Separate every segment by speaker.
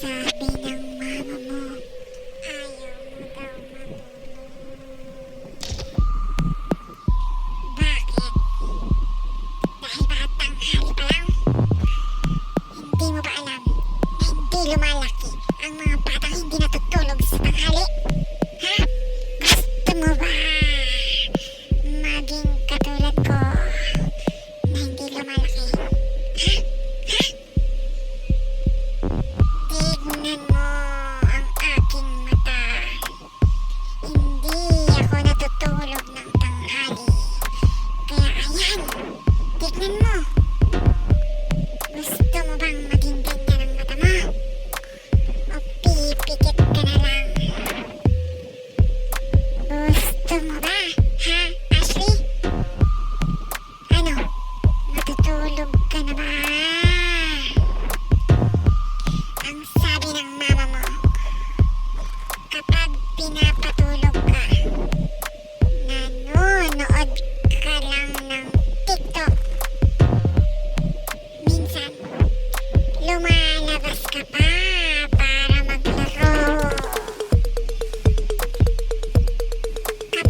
Speaker 1: Sabe.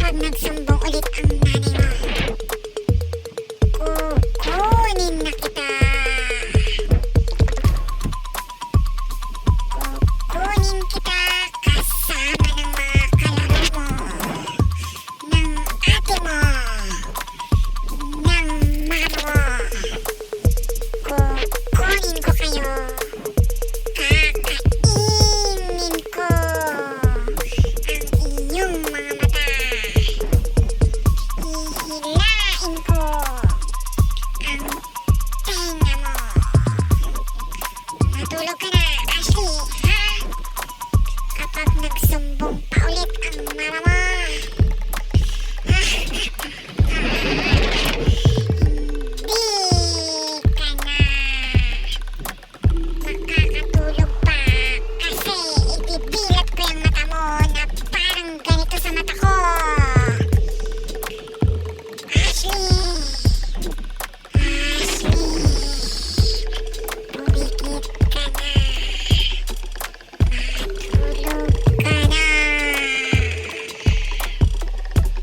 Speaker 1: pag nagsumbong ulit ang nanay mo. Kukunin na kita. Kukunin kita kasama ng mga kalaro mo. Ng ate mo. Ng mama mo. Kukunin ko kayo. Oh, Matulog ka na.